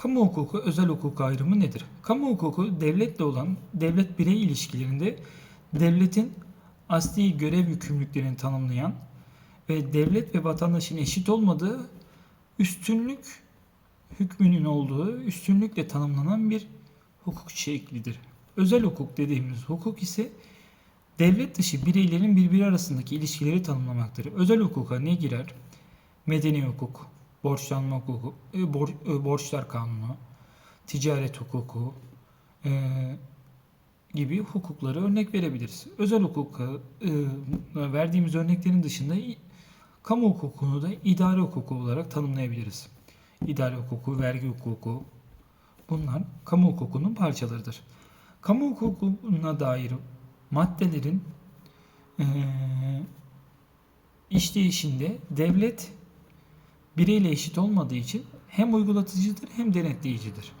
Kamu hukuku, özel hukuk ayrımı nedir? Kamu hukuku devletle olan devlet birey ilişkilerinde devletin asli görev yükümlülüklerini tanımlayan ve devlet ve vatandaşın eşit olmadığı üstünlük hükmünün olduğu üstünlükle tanımlanan bir hukuk şeklidir. Özel hukuk dediğimiz hukuk ise devlet dışı bireylerin birbiri arasındaki ilişkileri tanımlamaktır. Özel hukuka ne girer? Medeni hukuk, borçlanma hukuku, e, e, borçlar kanunu, ticaret hukuku e, gibi hukukları örnek verebiliriz. Özel hukuka e, verdiğimiz örneklerin dışında kamu hukukunu da idare hukuku olarak tanımlayabiliriz. İdare hukuku, vergi hukuku bunlar kamu hukukunun parçalarıdır. Kamu hukukuna dair maddelerin e, işleyişinde devlet bireyle eşit olmadığı için hem uygulatıcıdır hem denetleyicidir.